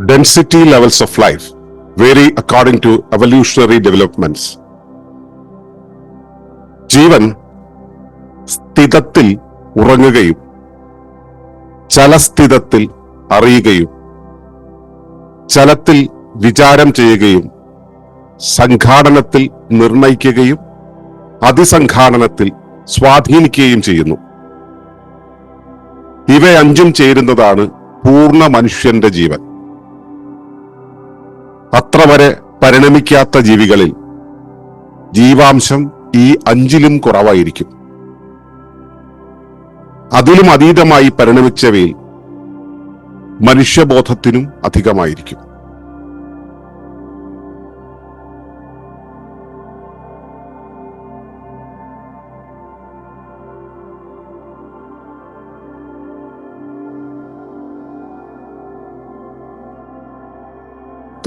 density levels of life vary according to evolutionary developments. ജീവൻ സ്ഥിതത്തിൽ ഉറങ്ങുകയും ചലസ്ഥിതത്തിൽ അറിയുകയും ചലത്തിൽ വിചാരം ചെയ്യുകയും സംഘാടനത്തിൽ നിർണയിക്കുകയും അതിസംഘാടനത്തിൽ സ്വാധീനിക്കുകയും ചെയ്യുന്നു ഇവയഞ്ചും ചേരുന്നതാണ് പൂർണ മനുഷ്യന്റെ ജീവൻ വരെ പരിണമിക്കാത്ത ജീവികളിൽ ജീവാംശം ഈ അഞ്ചിലും കുറവായിരിക്കും. അതിലും അതീതമായി പരിണമിച്ചവയിൽ മനുഷ്യബോധത്തിനും അധികമായിരിക്കും.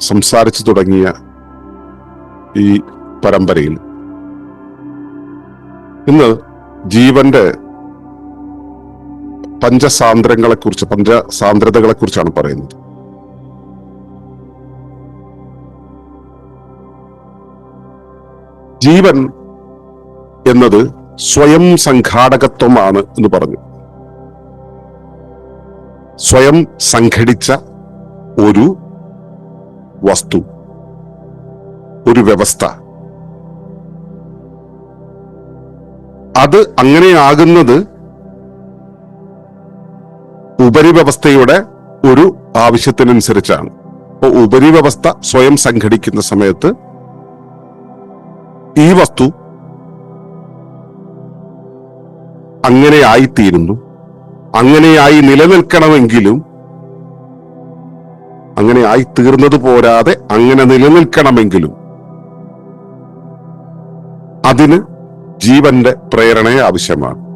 സംസാരിച്ചു തുടങ്ങിയ ഈ പരമ്പരയിൽ. ഇന്ന് ജീവന്റെ പഞ്ചസാന്ദ്രങ്ങളെ കുറിച്ച് പഞ്ചസാന്ദ്രതകളെ കുറിച്ചാണ് പറയുന്നത്. ജീവൻ എന്നത് സ്വയം സംഘാടകത്വമാണ് എന്ന് പറഞ്ഞു. സ്വയം സംഘടിച്ച ഒരു വസ്തു ഒരു വ്യവസ്ഥ. അത് അങ്ങനെയാകുന്നത് ഉപരിവ്യവസ്ഥയുടെ ഒരു ആവശ്യത്തിനനുസരിച്ചാണ്. അപ്പൊ ഉപരിവ്യവസ്ഥ സ്വയം സംഘടിക്കുന്ന സമയത്ത് ഈ വസ്തു അങ്ങനെയായിത്തീരുന്നു. അങ്ങനെയായി നിലനിൽക്കണമെങ്കിലും അങ്ങനെ ആയി തീർന്നത് പോരാതെ അങ്ങനെ നിലനിൽക്കണമെങ്കിലും. അതിന് ജീവന്റെ പ്രേരണ ആവശ്യമാണ്.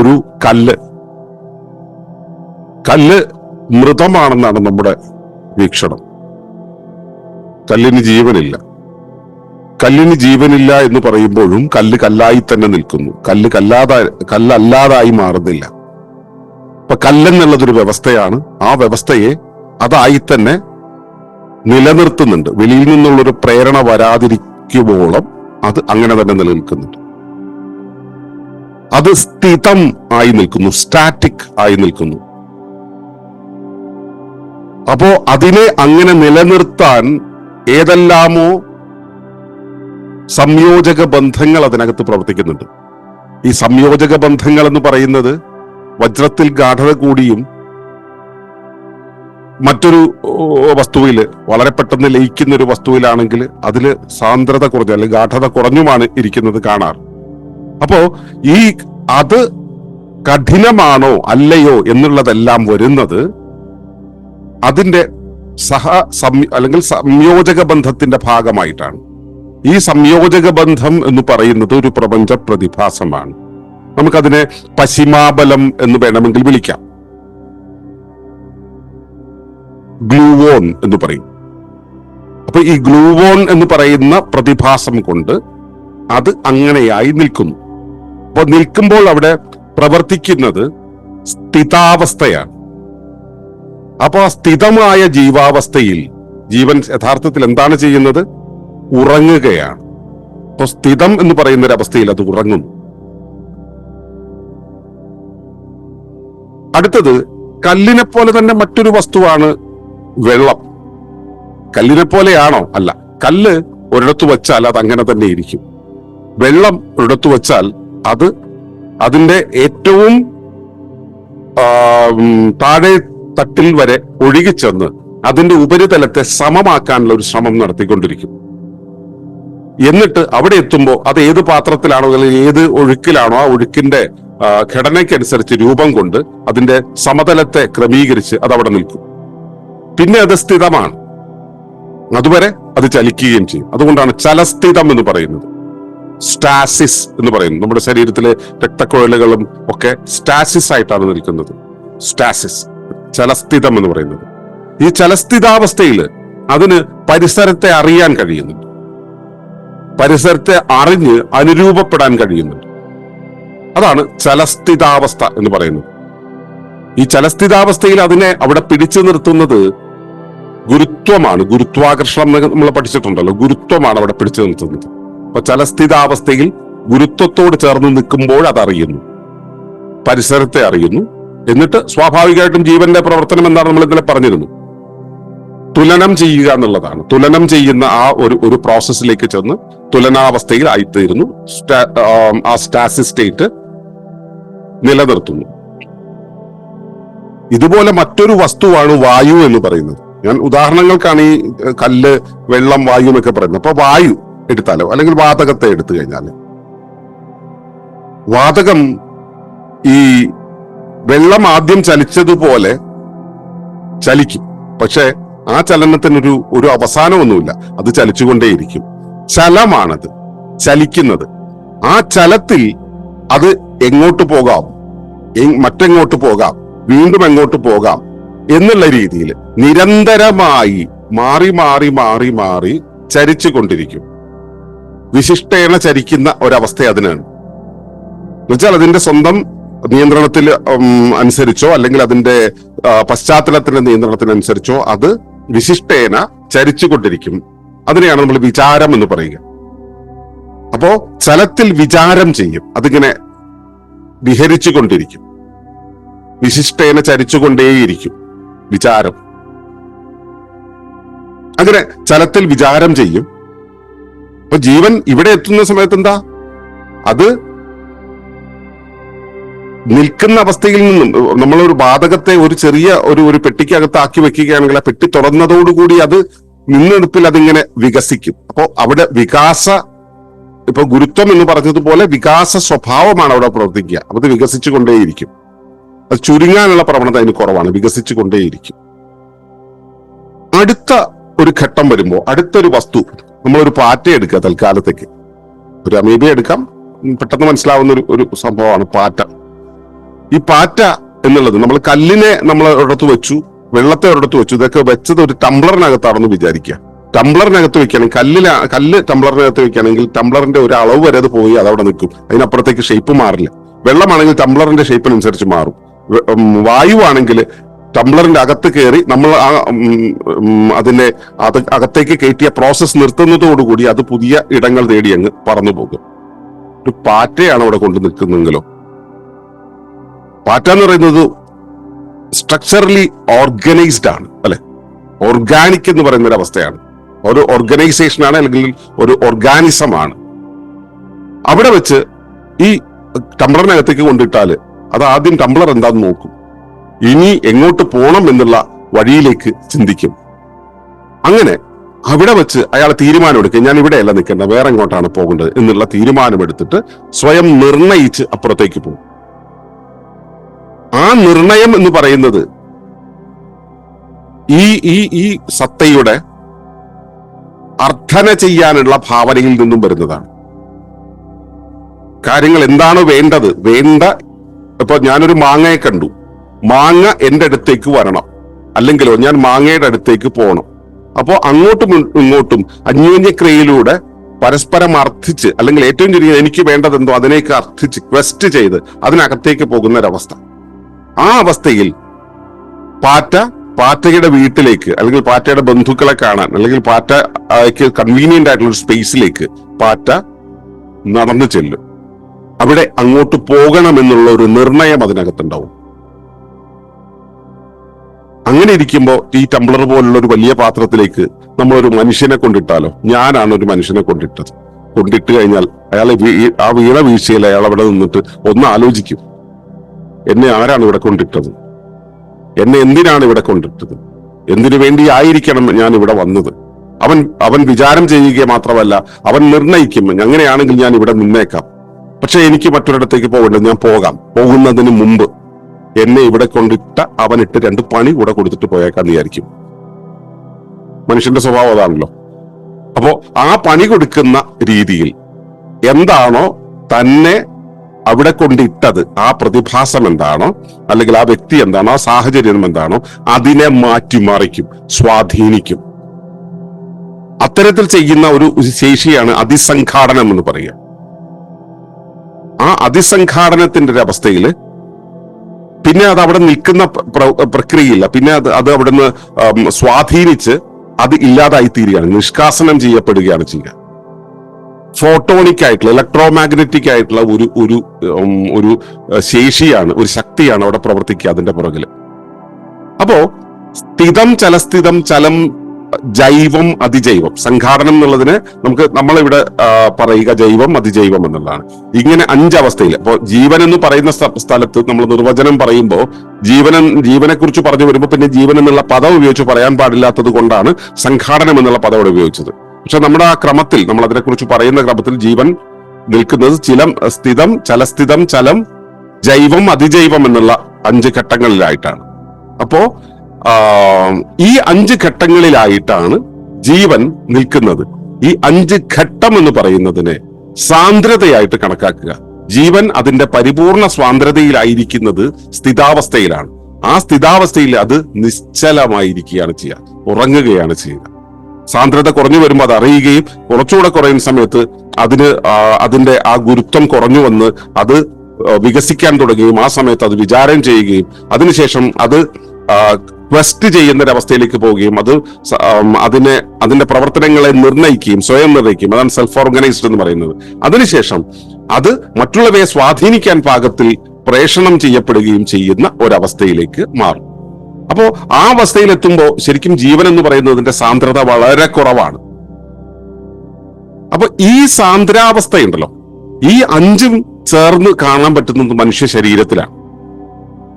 ഒരു കല്ല്. കല്ല് മൃതമാണെന്നാണ് നമ്മുടെ വീക്ഷണം. കല്ലിന് ജീവനില്ല. കല്ലിന് ജീവനില്ല എന്ന് പറയുമ്പോഴും കല്ല് കല്ലായി തന്നെ നിൽക്കുന്നു. കല്ല് കല്ലാതെ കല്ലല്ലാതായി മാറുന്നില്ല. ഇപ്പൊ കല്ലെന്നുള്ളതൊരു വ്യവസ്ഥയാണ്. ആ വ്യവസ്ഥയെ അതായി തന്നെ നിലനിർത്തുന്നുണ്ട്. വെളിയിൽ നിന്നുള്ളൊരു പ്രേരണ വരാതിരിക്കുമ്പോളം അത് അങ്ങനെ തന്നെ നിലനിൽക്കുന്നുണ്ട്. അത് സ്ഥിതം ആയി നിൽക്കുന്നു സ്റ്റാറ്റിക് ആയി നിൽക്കുന്നു. അപ്പോ അതിനെ അങ്ങനെ നിലനിർത്താൻ ഏതെല്ലാമോ സംയോജക ബന്ധങ്ങൾ അതിനകത്ത് പ്രവർത്തിക്കുന്നുണ്ട്. ഈ സംയോജക ബന്ധങ്ങൾ എന്ന് പറയുന്നത് വജ്രത്തിൽ ഗാഠത കൂടിയും മറ്റൊരു വസ്തുവിൽ വളരെ പെട്ടെന്ന് ലയിക്കുന്ന ഒരു വസ്തുവിലാണെങ്കിൽ അതിൽ സാന്ദ്രത കുറഞ്ഞു അല്ലെങ്കിൽ ഗാഠത കുറഞ്ഞുമാണ് ഇരിക്കുന്നത് കാണാറ് അപ്പോ ഈ അത് കഠിനമാണോ അല്ലയോ എന്നുള്ളതെല്ലാം വരുന്നത് അതിന്റെ സഹ അല്ലെങ്കിൽ സംയോജക ബന്ധത്തിന്റെ ഭാഗമായിട്ടാണ്. ഈ സംയോജക ബന്ധം എന്ന് പറയുന്നത് ഒരു പ്രപഞ്ച പ്രതിഭാസമാണ് നമുക്കതിനെ പശിമാബലം എന്ന് വേണമെങ്കിൽ വിളിക്കാം. ഗ്ലൂവോൺ എന്ന് പറയും. അപ്പൊ ഈ ഗ്ലൂവോൺ എന്ന് പറയുന്ന പ്രതിഭാസം കൊണ്ട് അത് അങ്ങനെയായി നിൽക്കുന്നു. അപ്പൊ നിൽക്കുമ്പോൾ അവിടെ പ്രവർത്തിക്കുന്നത് സ്ഥിതാവസ്ഥയാണ്. അപ്പൊ ആ സ്ഥിതമായ ജീവാവസ്ഥയിൽ ജീവൻ യഥാർത്ഥത്തിൽ എന്താണ് ചെയ്യുന്നത്? ഉറങ്ങുകയാണ്. അപ്പൊ സ്ഥിതം എന്ന് പറയുന്ന ഒരു അവസ്ഥയിൽ അത് ഉറങ്ങുന്നു. അടുത്തത് കല്ലിനെ പോലെ തന്നെ മറ്റൊരു വസ്തുവാണ് വെള്ളം. കല്ലിനെ പോലെയാണോ അല്ല കല്ല് ഒരിടത്ത് വച്ചാൽ അത് അങ്ങനെ തന്നെ ഇരിക്കും. വെള്ളം ഒരിടത്ത് വച്ചാൽ അത് അതിന്റെ ഏറ്റവും താഴെ തട്ടിൽ വരെ ഒഴുകിച്ചെന്ന് അതിന്റെ ഉപരിതലത്തെ സമമാക്കാനുള്ള ഒരു ശ്രമം നടത്തിക്കൊണ്ടിരിക്കും. എന്നിട്ട് അവിടെ എത്തുമ്പോൾ അത് ഏത് പാത്രത്തിലാണോ അല്ലെങ്കിൽ ഏത് ഒഴുക്കിലാണോ ആ ഒഴുക്കിന്റെ ഘടനയ്ക്കനുസരിച്ച് രൂപം കൊണ്ട് അതിന്റെ സമതലത്തെ ക്രമീകരിച്ച് അത് അവിടെ നിൽക്കും. പിന്നെ അത് സ്ഥിതമാണ്. അതുവരെ അത് ചലിക്കുകയും ചെയ്യും. അതുകൊണ്ടാണ് ചലസ്ഥിതം എന്ന് പറയുന്നത്. സ്റ്റാസിസ് എന്ന് പറയുന്നത്. നമ്മുടെ ശരീരത്തിലെ രക്തക്കുഴലുകളും ഒക്കെ സ്റ്റാസിസ് ആയിട്ടാണ് നിൽക്കുന്നത്. സ്റ്റാസിസ് ചലസ്ഥിതം എന്ന് പറയുന്നത്. ഈ ചലസ്ഥിതാവസ്ഥയിൽ അതിന് പരിസരത്തെ അറിയാൻ കഴിയുന്നുണ്ട്. പരിസരത്തെ അറിഞ്ഞ് അനുരൂപപ്പെടാൻ കഴിയുന്നുണ്ട്. അതാണ് ചലസ്ഥിതാവസ്ഥ എന്ന് പറയുന്നത്. ഈ ചലസ്ഥിതാവസ്ഥയിൽ അതിനെ അവിടെ പിടിച്ചു നിർത്തുന്നത് ഗുരുത്വമാണ്. ഗുരുത്വാകർഷണം നമ്മൾ പഠിച്ചിട്ടുണ്ടല്ലോ. ഗുരുത്വമാണ് അവിടെ പിടിച്ചു നിർത്തുന്നത്. അപ്പൊ ചലസ്ഥിതാവസ്ഥയിൽ ഗുരുത്വത്തോട് ചേർന്ന് നിൽക്കുമ്പോൾ അതറിയുന്നു പരിസരത്തെ അറിയുന്നു. എന്നിട്ട് സ്വാഭാവികമായിട്ടും ജീവന്റെ പ്രവർത്തനം എന്താണ് നമ്മൾ ഇന്നലെ പറഞ്ഞിരുന്നു. തുലനം ചെയ്യുക എന്നുള്ളതാണ്. തുലനം ചെയ്യുന്ന ആ ഒരു ഒരു പ്രോസസ്സിലേക്ക് ചെന്ന് തുലനാവസ്ഥയിൽ ആയിത്തീരുന്നു ആ സ്റ്റാസിസ് സ്റ്റേറ്റ് നിലനിർത്തുന്നു. ഇതുപോലെ മറ്റൊരു വസ്തുവാണ് വായു എന്ന് പറയുന്നത്. ഞാൻ ഉദാഹരണങ്ങൾക്കാണ് ഈ കല്ല് വെള്ളം വായു എന്നൊക്കെ പറയുന്നത്. അപ്പൊ വായു എടുത്താലോ? അല്ലെങ്കിൽ വാതകത്തെ എടുത്തു കഴിഞ്ഞാൽ വാതകം ഈ വെള്ളം ആദ്യം ചലിച്ചതുപോലെ ചലിക്കും. പക്ഷെ ആ ചലനത്തിനൊരു ഒരു അവസാനമൊന്നുമില്ല. അത് ചലിച്ചുകൊണ്ടേയിരിക്കും. ചലമാണത്. ചലിക്കുന്നത്. ആ ചലത്തിൽ അത് എങ്ങോട്ട് പോകാം? മറ്റെങ്ങോട്ട് പോകാം? വീണ്ടും എങ്ങോട്ട് പോകാം? എന്നുള്ള രീതിയിൽ നിരന്തരമായി മാറി മാറി മാറി മാറി ചരിച്ചു കൊണ്ടിരിക്കും. വിശിഷ്ടേണ ചരിക്കുന്ന ഒരവസ്ഥ അതിനാണ്. എന്നുവെച്ചാൽ അതിന്റെ സ്വന്തം നിയന്ത്രണത്തിൽ അനുസരിച്ചോ അല്ലെങ്കിൽ അതിന്റെ പശ്ചാത്തലത്തിന്റെ നിയന്ത്രണത്തിനനുസരിച്ചോ അത് വിശിഷ്ടേന ചരിച്ചുകൊണ്ടിരിക്കും അതിനെയാണ് നമ്മൾ വിചാരം എന്ന് പറയുക. അപ്പോ ചലത്തിൽ വിചാരം ചെയ്യും. അതിങ്ങനെ വിഹരിച്ചു കൊണ്ടിരിക്കും വിശിഷ്ടേന ചരിച്ചുകൊണ്ടേയിരിക്കും വിചാരം. അങ്ങനെ ചലത്തിൽ വിചാരം ചെയ്യും. അപ്പൊ ജീവൻ ഇവിടെ എത്തുന്ന സമയത്ത് എന്താ അത് നിൽക്കുന്ന അവസ്ഥയിൽ നിന്നും നമ്മളൊരു ബാധകത്തെ ഒരു ചെറിയ ഒരു ഒരു പെട്ടിക്കകത്ത് ആക്കി വെക്കുകയാണെങ്കിൽ ആ പെട്ടി തുറന്നതോടുകൂടി അത് നിന്നെടുപ്പിൽ അതിങ്ങനെ വികസിക്കും. അപ്പോ അവിടെ വികാസ ഇപ്പൊ ഗുരുത്വം എന്ന് പറഞ്ഞതുപോലെ വികാസ സ്വഭാവമാണ് അവിടെ പ്രവർത്തിക്കുക. അപ്പൊ അത് വികസിച്ചു കൊണ്ടേയിരിക്കും അത് ചുരുങ്ങാനുള്ള പ്രവണത അതിന് കുറവാണ്. വികസിച്ചു കൊണ്ടേയിരിക്കും അടുത്ത ഒരു ഘട്ടം വരുമ്പോൾ അടുത്തൊരു വസ്തു നമ്മളൊരു പാറ്റ എടുക്കുക തൽക്കാലത്തേക്ക്. ഒരു അമീബ എടുക്കാം. പെട്ടെന്ന് മനസ്സിലാവുന്ന ഒരു ഒരു സംഭവമാണ് പാറ്റ. ഈ പാറ്റ എന്നുള്ളത് നമ്മൾ കല്ലിനെ നമ്മൾ ഒരിടത്ത് വെച്ചു വെള്ളത്തെ ഒരിടത്ത് വെച്ചു. ഇതൊക്കെ വെച്ചത് ഒരു ടംബ്ലറിനകത്താണെന്ന് വിചാരിക്കുക. ടംബ്ലറിനകത്ത് വെക്കുകയാണെങ്കിൽ കല്ലില കല്ല് ടംബ്ലറിനകത്ത് വെക്കുകയാണെങ്കിൽ ടംബ്ലറിന്റെ ഒരു അളവ് വരെ അത് പോയി അതവിടെ നിൽക്കും. അതിനപ്പുറത്തേക്ക് ഷേപ്പ് മാറില്ല. വെള്ളമാണെങ്കിൽ ടംബ്ലറിന്റെ ഷേപ്പിനനുസരിച്ച് മാറും. വായുവാണെങ്കിൽ ടംബ്ലറിന്റെ അകത്ത് കയറി നമ്മൾ ആ അതിന്റെ അത് അകത്തേക്ക് കയറ്റിയ പ്രോസസ്സ് നിർത്തുന്നതോടുകൂടി അത് പുതിയ ഇടങ്ങൾ തേടി അങ്ങ് പറന്നു പോകും. ഒരു പാറ്റയാണ് അവിടെ കൊണ്ടു നിൽക്കുന്നെങ്കിലോ പാറ്റ എന്ന് പറയുന്നത് സ്ട്രക്ചറലി ഓർഗനൈസ്ഡ് ആണ് അല്ലെ? ഓർഗാനിക് എന്ന് പറയുന്ന ഒരു അവസ്ഥയാണ്. ഒരു ഓർഗനൈസേഷനാണ് അല്ലെങ്കിൽ ഒരു ഓർഗാനിസമാണ് അവിടെ വെച്ച് ഈ ടംബ്ലറിനകത്തേക്ക് കൊണ്ടിട്ടാൽ അത് ആദ്യം ടംബ്ലർ എന്താന്ന് നോക്കും. ഇനി എങ്ങോട്ട് പോകണം എന്നുള്ള വഴിയിലേക്ക് ചിന്തിക്കും. അങ്ങനെ അവിടെ വെച്ച് അയാൾ തീരുമാനമെടുക്കുക ഞാൻ ഇവിടെയല്ല നിൽക്കേണ്ട വേറെ എങ്ങോട്ടാണ് പോകേണ്ടത് എന്നുള്ള തീരുമാനമെടുത്തിട്ട് സ്വയം നിർണയിച്ച് അപ്പുറത്തേക്ക് പോകും. ആ നിർണയം എന്ന് പറയുന്നത് ഈ ഈ ഈ സത്തയുടെ അർത്ഥന ചെയ്യാനുള്ള ഭാവനയിൽ നിന്നും വരുന്നതാണ്. കാര്യങ്ങൾ എന്താണ് വേണ്ടത്? വേണ്ട. ഇപ്പൊ ഞാനൊരു മാങ്ങയെ കണ്ടു. മാങ്ങ എന്റെ അടുത്തേക്ക് വരണം. അല്ലെങ്കിലോ ഞാൻ മാങ്ങയുടെ അടുത്തേക്ക് പോകണം. അപ്പോ അങ്ങോട്ടും ഇങ്ങോട്ടും അന്യോന്യക്രിയയിലൂടെ പരസ്പരം അർത്ഥിച്ച് അല്ലെങ്കിൽ ഏറ്റവും ചെറിയ എനിക്ക് വേണ്ടതെന്തോ അതിനേക്ക് അർത്ഥിച്ച് ക്വസ്റ്റ് ചെയ്ത് അതിനകത്തേക്ക് പോകുന്ന ഒരവസ്ഥ ആ അവസ്ഥയിൽ പാറ്റ പാറ്റയുടെ വീട്ടിലേക്ക് അല്ലെങ്കിൽ പാറ്റയുടെ ബന്ധുക്കളെ കാണാൻ അല്ലെങ്കിൽ പാറ്റയ്ക്ക് കൺവീനിയന്റ് ആയിട്ടുള്ള ഒരു സ്പേസിലേക്ക് പാറ്റ നടന്നു ചെല്ലും. അവിടെ അങ്ങോട്ട് പോകണം എന്നുള്ള ഒരു നിർണയം അതിനകത്തുണ്ടാവും. അങ്ങനെ ഇരിക്കുമ്പോൾ ഈ ടംബ്ലർ പോലുള്ള ഒരു വലിയ പാത്രത്തിലേക്ക് നമ്മൾ ഒരു മനുഷ്യനെ കൊണ്ടിട്ടാലോ? ഞാനാണ് ഒരു മനുഷ്യനെ കൊണ്ടിട്ടത്. കൊണ്ടിട്ട് കഴിഞ്ഞാൽ അയാളെ ആ വീണ വീഴ്ചയിൽ അയാൾ അവിടെ നിന്നിട്ട് ഒന്ന് ആലോചിക്കും. എന്നെ ആരാണ് ഇവിടെ കൊണ്ടിട്ടത്? എന്നെ എന്തിനാണ് ഇവിടെ കൊണ്ടിട്ടത്? എന്തിനു വേണ്ടി ആയിരിക്കണം ഞാൻ ഇവിടെ വന്നത്? അവൻ അവൻ വിചാരം ചെയ്യുക മാത്രമല്ല അവൻ നിർണയിക്കും. അങ്ങനെയാണെങ്കിൽ ഞാൻ ഇവിടെ നിന്നേക്കാം. പക്ഷെ എനിക്ക് മറ്റൊരിടത്തേക്ക് പോകണ്ട ഞാൻ പോകാം. പോകുന്നതിന് മുമ്പ് എന്നെ ഇവിടെ കൊണ്ടിട്ട അവനിട്ട് രണ്ട് പണി കൂടെ കൊടുത്തിട്ട് പോയേക്കാന്ന് വിചാരിക്കും. മനുഷ്യന്റെ സ്വഭാവം അതാണല്ലോ. അപ്പോ ആ പണി കൊടുക്കുന്ന രീതിയിൽ എന്താണോ തന്നെ അവിടെ കൊണ്ടിട്ടത് ആ പ്രതിഭാസം എന്താണോ അല്ലെങ്കിൽ ആ വ്യക്തി എന്താണോ ആ സാഹചര്യം എന്താണോ അതിനെ മാറ്റിമറിക്കും സ്വാധീനിക്കും. അത്തരത്തിൽ ചെയ്യുന്ന ഒരു ശേഷിയാണ് അതിസംഘാടനം എന്ന് പറയുക. ആ അതിസംഘാടനത്തിന്റെ ഒരു അവസ്ഥയിൽ പിന്നെ അത് അവിടെ നിൽക്കുന്ന പ്ര- പ്ര- പ്രക്രിയയില്ല. പിന്നെ അത് അത് അവിടുന്ന് നിന്ന് സ്വാധീനിച്ച് അത് ഇല്ലാതായി തീരുകയാണ് നിഷ്കാസനം ചെയ്യപ്പെടുകയാണ് ചെയ്യുക. ഫോട്ടോണിക് ആയിട്ടുള്ള ഇലക്ട്രോ മാഗ്നറ്റിക് ആയിട്ടുള്ള ഒരു ഒരു ഒരു ശേഷിയാണ് ഒരു ശക്തിയാണ് അവിടെ പ്രവർത്തിക്കുക അതിന്റെ പുറകിൽ അപ്പോ സ്ഥിതം ചലസ്ഥിതം ചലം ജൈവം അതിജൈവം. സംഘാടനം എന്നുള്ളതിന് നമുക്ക് നമ്മളിവിടെ പറയുക ജൈവം അതിജൈവം എന്നുള്ളതാണ്. ഇങ്ങനെ അഞ്ചവസ്ഥയിൽ അപ്പോ ജീവൻ എന്ന് പറയുന്ന സ്ഥ- സ്ഥലത്ത് നമ്മൾ നിർവചനം പറയുമ്പോൾ ജീവനം ജീവനെ കുറിച്ച് പറഞ്ഞു വരുമ്പോൾ പിന്നെ ജീവൻ എന്നുള്ള പദം ഉപയോഗിച്ച് പറയാൻ പാടില്ലാത്തത് കൊണ്ടാണ് സംഘാടനം എന്നുള്ള പദം ഇവിടെ ഉപയോഗിച്ചത്. പക്ഷെ നമ്മുടെ ആ ക്രമത്തിൽ നമ്മൾ അതിനെക്കുറിച്ച് പറയുന്ന ക്രമത്തിൽ ജീവൻ നിൽക്കുന്നത് ചിലം സ്ഥിതം ചലസ്ഥിതം ചലം ജൈവം അതിജൈവം എന്നുള്ള അഞ്ച് ഘട്ടങ്ങളിലായിട്ടാണ്. അപ്പോ ഈ അഞ്ച് ഘട്ടങ്ങളിലായിട്ടാണ് ജീവൻ നിൽക്കുന്നത്. ഈ അഞ്ച് ഘട്ടം എന്ന് പറയുന്നതിനെ സാന്ദ്രതയായിട്ട് കണക്കാക്കുക. ജീവൻ അതിന്റെ പരിപൂർണ സ്വാതന്ത്ര്യതയിലായിരിക്കുന്നത് സ്ഥിതാവസ്ഥയിലാണ്. ആ സ്ഥിതാവസ്ഥയിൽ അത് നിശ്ചലമായിരിക്കുകയാണ് ചെയ്യുക ഉറങ്ങുകയാണ് ചെയ്യുക. സാന്ദ്രത കുറഞ്ഞു വരുമ്പോൾ അത് അറിയുകയും കുറച്ചുകൂടെ കുറയുന്ന സമയത്ത് അതിന് അതിന്റെ ആ ഗുരുത്വം കുറഞ്ഞു വന്ന് അത് വികസിക്കാൻ തുടങ്ങുകയും ആ സമയത്ത് അത് വിചാരം ചെയ്യുകയും അതിനുശേഷം അത് ക്വസ്റ്റ് ചെയ്യുന്ന ഒരു അവസ്ഥയിലേക്ക് പോവുകയും അത് അതിനെ അതിന്റെ പ്രവർത്തനങ്ങളെ നിർണയിക്കുകയും സ്വയം നിർണയിക്കുകയും അതാണ് സെൽഫ് ഓർഗനൈസ്ഡ് എന്ന് പറയുന്നത്. അതിനുശേഷം അത് മറ്റുള്ളവയെ സ്വാധീനിക്കാൻ പാകത്തിൽ പ്രേഷണം ചെയ്യപ്പെടുകയും ചെയ്യുന്ന ഒരവസ്ഥയിലേക്ക് മാറും. അപ്പോ ആ അവസ്ഥയിൽ എത്തുമ്പോൾ ശരിക്കും ജീവൻ എന്ന് പറയുന്നതിന്റെ സാന്ദ്രത വളരെ കുറവാണ്. അപ്പൊ ഈ സാന്ദ്രാവസ്ഥയുണ്ടല്ലോ. ഈ അഞ്ചും ചേർന്ന് കാണാൻ പറ്റുന്നത് മനുഷ്യ ശരീരത്തിലാണ്.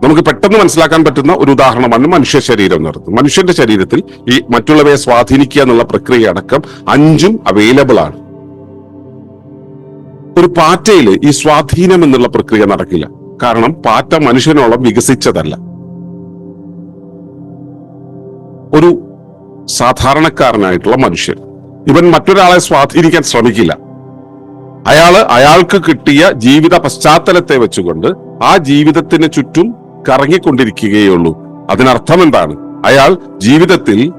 നമുക്ക് പെട്ടെന്ന് മനസ്സിലാക്കാൻ പറ്റുന്ന ഒരു ഉദാഹരണമാണ് മനുഷ്യ ശരീരം എന്ന് പറയുന്നത്. മനുഷ്യന്റെ ശരീരത്തിൽ ഈ മറ്റുള്ളവയെ സ്വാധീനിക്കുക എന്നുള്ള പ്രക്രിയ അടക്കം അഞ്ചും അവൈലബിൾ ആണ്. ഒരു പാറ്റയിൽ ഈ സ്വാധീനം എന്നുള്ള പ്രക്രിയ നടക്കില്ല. കാരണം പാറ്റ മനുഷ്യനോളം വികസിച്ചതല്ല. ഒരു സാധാരണക്കാരനായിട്ടുള്ള മനുഷ്യൻ. ഇവൻ മറ്റൊരാളെ സ്വാധീനിക്കാൻ ശ്രമിക്കില്ല. അയാൾ അയാൾക്ക് കിട്ടിയ ജീവിത പശ്ചാത്തലത്തെ വെച്ചുകൊണ്ട് ആ ജീവിതത്തിന് ചുറ്റും കറങ്ങിക്കൊണ്ടിരിക്കുകയുള്ളൂ. അതിനർത്ഥം എന്താണ്? അയാൾ ജീവിതത്തിൽ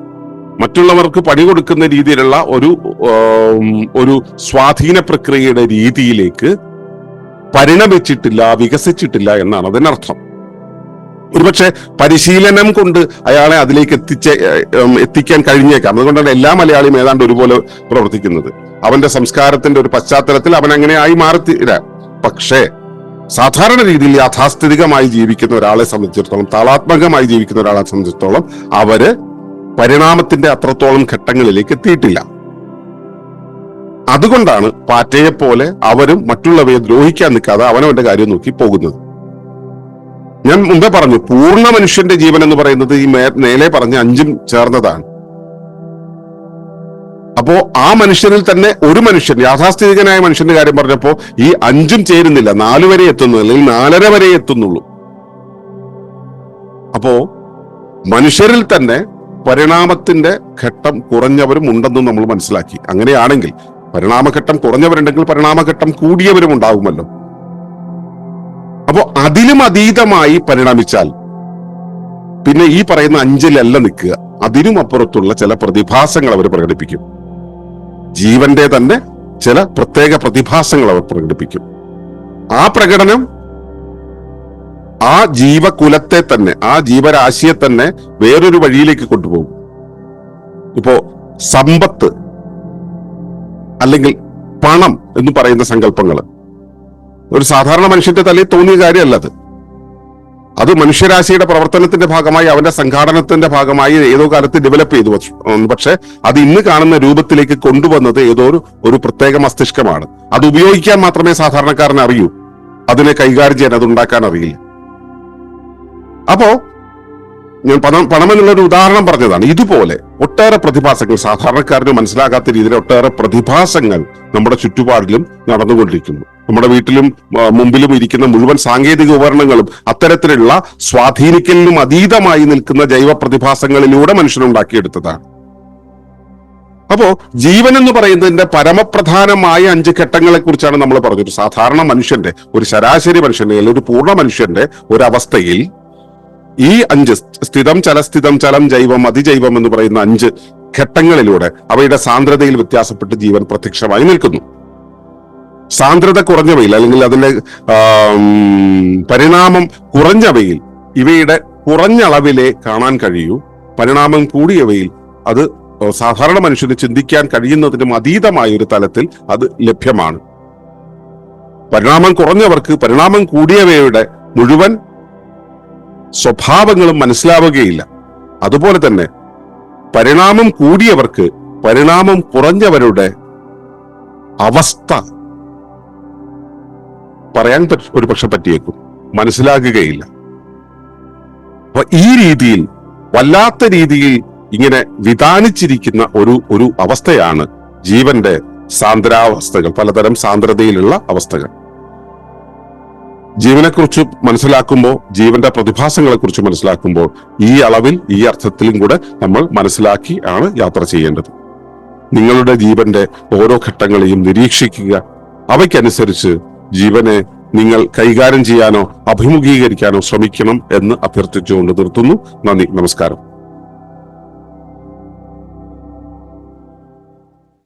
മറ്റുള്ളവർക്ക് പണി കൊടുക്കുന്ന രീതിയിലുള്ള ഒരു ഒരു സ്വാധീന പ്രക്രിയയുടെ രീതിയിലേക്ക് പരിണമിച്ചിട്ടില്ല വികസിച്ചിട്ടില്ല എന്നാണ് അതിനർത്ഥം. ഒരുപക്ഷെ പരിശീലനം കൊണ്ട് അയാളെ അതിലേക്ക് എത്തിച്ച് എത്തിക്കാൻ കഴിഞ്ഞേക്കാം. അതുകൊണ്ടാണ് എല്ലാ മലയാളിയും ഏതാണ്ട് ഒരുപോലെ പ്രവർത്തിക്കുന്നത്. അവന്റെ സംസ്കാരത്തിന്റെ ഒരു പശ്ചാത്തലത്തിൽ അവൻ അങ്ങനെ ആയി മാറിത്തീരാം. പക്ഷേ സാധാരണ രീതിയിൽ യാഥാസ്ഥിതികമായി ജീവിക്കുന്ന ഒരാളെ സംബന്ധിച്ചിടത്തോളം താളാത്മകമായി ജീവിക്കുന്ന ഒരാളെ സംബന്ധിച്ചിടത്തോളം അവർ പരിണാമത്തിന്റെ അത്രത്തോളം ഘട്ടങ്ങളിലേക്ക് എത്തിയിട്ടില്ല. അതുകൊണ്ടാണ് പാറ്റയെ പോലെ അവരും മറ്റുള്ളവയെ ദ്രോഹിക്കാൻ നിൽക്കാതെ അവനവന്റെ കാര്യം നോക്കി പോകുന്നത്. ഞാൻ മുമ്പേ പറഞ്ഞു പൂർണ മനുഷ്യന്റെ ജീവൻ എന്ന് പറയുന്നത് ഈ മേലെ പറഞ്ഞ അഞ്ചും ചേർന്നതാണ്. അപ്പോ ആ മനുഷ്യനിൽ തന്നെ ഒരു മനുഷ്യൻ യാഥാസ്ഥിതികനായ മനുഷ്യന്റെ കാര്യം പറഞ്ഞപ്പോ ഈ അഞ്ചും ചേരുന്നില്ല. നാലു വരെ എത്തുന്നു അല്ലെങ്കിൽ നാലര വരെ എത്തുന്നുള്ളൂ. അപ്പോ മനുഷ്യരിൽ തന്നെ പരിണാമത്തിന്റെ ഘട്ടം കുറഞ്ഞവരും ഉണ്ടെന്നും നമ്മൾ മനസ്സിലാക്കി. അങ്ങനെയാണെങ്കിൽ പരിണാമഘട്ടം കുറഞ്ഞവരുണ്ടെങ്കിൽ പരിണാമഘട്ടം കൂടിയവരും ഉണ്ടാകുമല്ലോ അപ്പോ അതിലും അതീതമായി പരിണമിച്ചാൽ പിന്നെ ഈ പറയുന്ന അഞ്ചിലല്ല നിൽക്കുക. അതിനും അപ്പുറത്തുള്ള ചില പ്രതിഭാസങ്ങൾ അവർ പ്രകടിപ്പിക്കും. ജീവന്റെ തന്നെ ചില പ്രത്യേക പ്രതിഭാസങ്ങൾ അവർ പ്രകടിപ്പിക്കും. ആ പ്രകടനം ആ ജീവകുലത്തെ തന്നെ ആ ജീവരാശിയെ തന്നെ വേറൊരു വഴിയിലേക്ക് കൊണ്ടുപോകും. ഇപ്പോ സമ്പത്ത് അല്ലെങ്കിൽ പണം എന്ന് പറയുന്ന സങ്കല്പങ്ങൾ ഒരു സാധാരണ മനുഷ്യന്റെ തലയിൽ തോന്നിയ കാര്യമല്ല അത് അത് മനുഷ്യരാശിയുടെ പ്രവർത്തനത്തിന്റെ ഭാഗമായി അവന്റെ സംഘാടനത്തിന്റെ ഭാഗമായി ഏതോ കാലത്ത് ഡെവലപ്പ് ചെയ്തു. പക്ഷെ അത് ഇന്ന് കാണുന്ന രൂപത്തിലേക്ക് കൊണ്ടുവന്നത് ഏതോ ഒരു ഒരു പ്രത്യേക മസ്തിഷ്കമാണ്. അത് ഉപയോഗിക്കാൻ മാത്രമേ സാധാരണക്കാരൻ അറിയൂ. അതിനെ കൈകാര്യം ചെയ്യാൻ അത് ഉണ്ടാക്കാൻ അറിയില്ല. അപ്പോ ഞാൻ പണം പണം എന്നുള്ളൊരു ഉദാഹരണം പറഞ്ഞതാണ്. ഇതുപോലെ ഒട്ടേറെ പ്രതിഭാസങ്ങൾ സാധാരണക്കാരന് മനസ്സിലാകാത്ത രീതിയിൽ ഒട്ടേറെ പ്രതിഭാസങ്ങൾ നമ്മുടെ ചുറ്റുപാടിലും നടന്നുകൊണ്ടിരിക്കുന്നു. നമ്മുടെ വീട്ടിലും മുമ്പിലും ഇരിക്കുന്ന മുഴുവൻ സാങ്കേതിക ഉപകരണങ്ങളും അത്തരത്തിലുള്ള സ്വാധീനിക്കലിനും അതീതമായി നിൽക്കുന്ന ജൈവ പ്രതിഭാസങ്ങളിലൂടെ മനുഷ്യനുണ്ടാക്കിയെടുത്തതാണ്. അപ്പോ ജീവൻ എന്ന് പറയുന്നതിന്റെ പരമപ്രധാനമായ അഞ്ച് ഘട്ടങ്ങളെ കുറിച്ചാണ് നമ്മൾ പറഞ്ഞത്. ഒരു സാധാരണ മനുഷ്യന്റെ ഒരു ശരാശരി മനുഷ്യന്റെ അല്ലെങ്കിൽ ഒരു പൂർണ മനുഷ്യന്റെ ഒരു അവസ്ഥയിൽ ഈ അഞ്ച് സ്ഥിതം ചലസ്ഥിതം ചലം ജൈവം അതിജൈവം എന്ന് പറയുന്ന അഞ്ച് ഘട്ടങ്ങളിലൂടെ അവയുടെ സാന്ദ്രതയിൽ വ്യത്യാസപ്പെട്ട് ജീവൻ പ്രത്യക്ഷമായി നിൽക്കുന്നു. സാന്ദ്രത കുറഞ്ഞവയിൽ അല്ലെങ്കിൽ അതിന്റെ പരിണാമം കുറഞ്ഞവയിൽ ഇവയുടെ കുറഞ്ഞ അളവിലെ കാണാൻ കഴിയൂ. പരിണാമം കൂടിയവയിൽ അത് സാധാരണ മനുഷ്യന് ചിന്തിക്കാൻ കഴിയുന്നതിനും അതീതമായ ഒരു തലത്തിൽ അത് ലഭ്യമാണ്. പരിണാമം കുറഞ്ഞവർക്ക് പരിണാമം കൂടിയവയുടെ മുഴുവൻ സ്വഭാവങ്ങളും മനസ്സിലാവുകയില്ല. അതുപോലെ തന്നെ പരിണാമം കൂടിയവർക്ക് പരിണാമം കുറഞ്ഞവരുടെ അവസ്ഥ പറയാൻ ഒരു പക്ഷെ പറ്റിയേക്കും. മനസ്സിലാകുകയില്ല. അപ്പൊ ഈ രീതിയിൽ വല്ലാത്ത രീതിയിൽ ഇങ്ങനെ വിധാനിച്ചിരിക്കുന്ന ഒരു ഒരു അവസ്ഥയാണ് ജീവന്റെ സാന്ദ്രാവസ്ഥകൾ പലതരം സാന്ദ്രതയിലുള്ള അവസ്ഥകൾ. ജീവനെക്കുറിച്ച് മനസ്സിലാക്കുമ്പോൾ ജീവന്റെ പ്രതിഭാസങ്ങളെ കുറിച്ച് മനസ്സിലാക്കുമ്പോൾ ഈ അളവിൽ ഈ അർത്ഥത്തിലും കൂടെ നമ്മൾ മനസ്സിലാക്കി ആണ് യാത്ര ചെയ്യേണ്ടത്. നിങ്ങളുടെ ജീവന്റെ ഓരോ ഘട്ടങ്ങളെയും നിരീക്ഷിക്കുക. അവയ്ക്കനുസരിച്ച് ജീവനെ നിങ്ങൾ കൈകാര്യം ചെയ്യാനോ അഭിമുഖീകരിക്കാനോ ശ്രമിക്കണം എന്ന് അഭ്യർത്ഥിച്ചുകൊണ്ട് നിർത്തുന്നു. നന്ദി നമസ്കാരം.